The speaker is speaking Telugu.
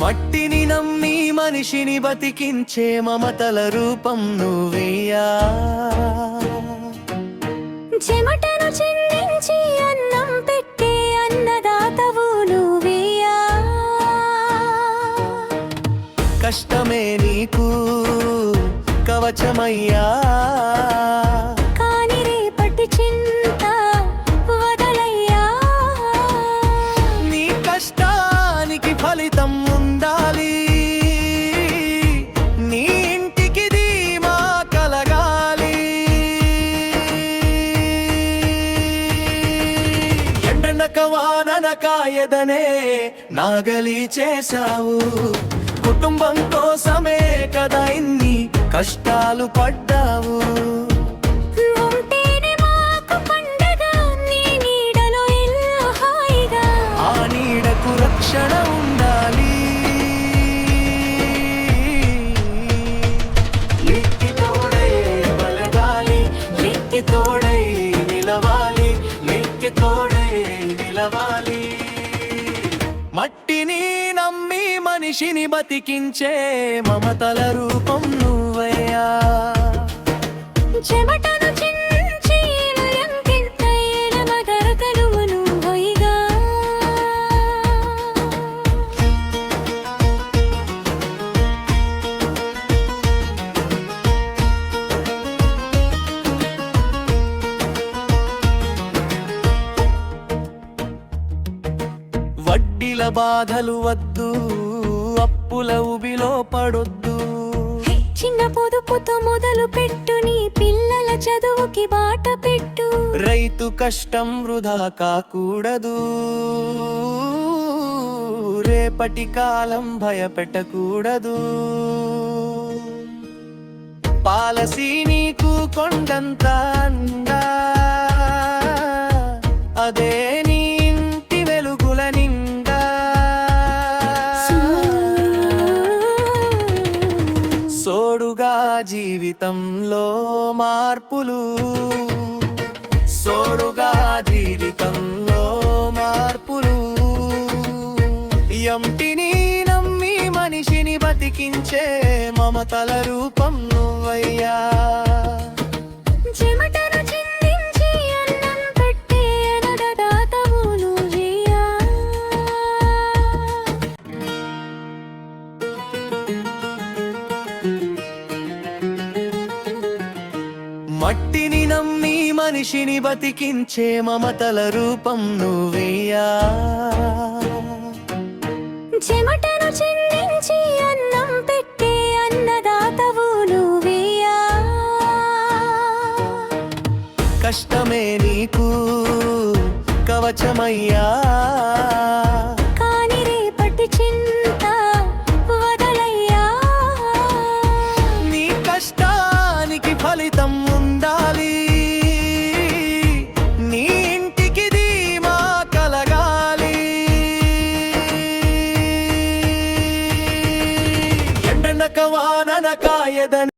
మట్టిని నమ్మి మనిషిని బతికించే మమతల రూపం నువ్వయ్యా చెమటను చిందించి అన్నం పెట్టే అన్నదాతవు నువ్వేయా కష్టమే నీకు కవచమయ్యా. కాని రేపటి చింత వదలయ్యా. నీ కష్టానికి ఫలితం ఉండాలి. నీ ఇంటికి ధీమా కలగాలి. ఎండనక వాననక ఎదనే నాగలి చేశావు. కుటుంబం కోసమే కదా ఇన్ని కష్టాలు పడ్డావు. లిక్కి తోడై నిలవాలి లిక్కి తోడై నిలవాలి. మట్టిని నమ్మి మనిషిని బతికించే మమతల రూపం నువ్వయ్యా. చెమటను బాధలు వద్దు అప్పుల ఉబిలో పడొద్దు. చిన్న పొదుపుతో మొదలు పెట్టు నీ పిల్లల చదువుకి బాట పెట్టు. రైతు కష్టం వృధా కాకూడదు. రేపటి కాలం భయపెట్టకూడదు. పాలసీ నీకు కొండంత జీవితంలో మార్పులు సోరుగా జీవితంలో మార్పులు. ఎంటిని నమ్మి మనిషిని బతికించే మమతల రూపం నువ్వయ్యా. మట్టిని నమ్మి మనిషిని బతికించే మమతల రూపం నువ్వయ్యా చెమటను చిందించి అన్నం పెట్టే అన్నదాతవు నువ్వేయా కష్టమే నీకు కవచమయ్యా. కాని రేపటి చింత వదలయ్యా. నీ కష్టానికి ఫలితం ఎండనక వాననక ఎదని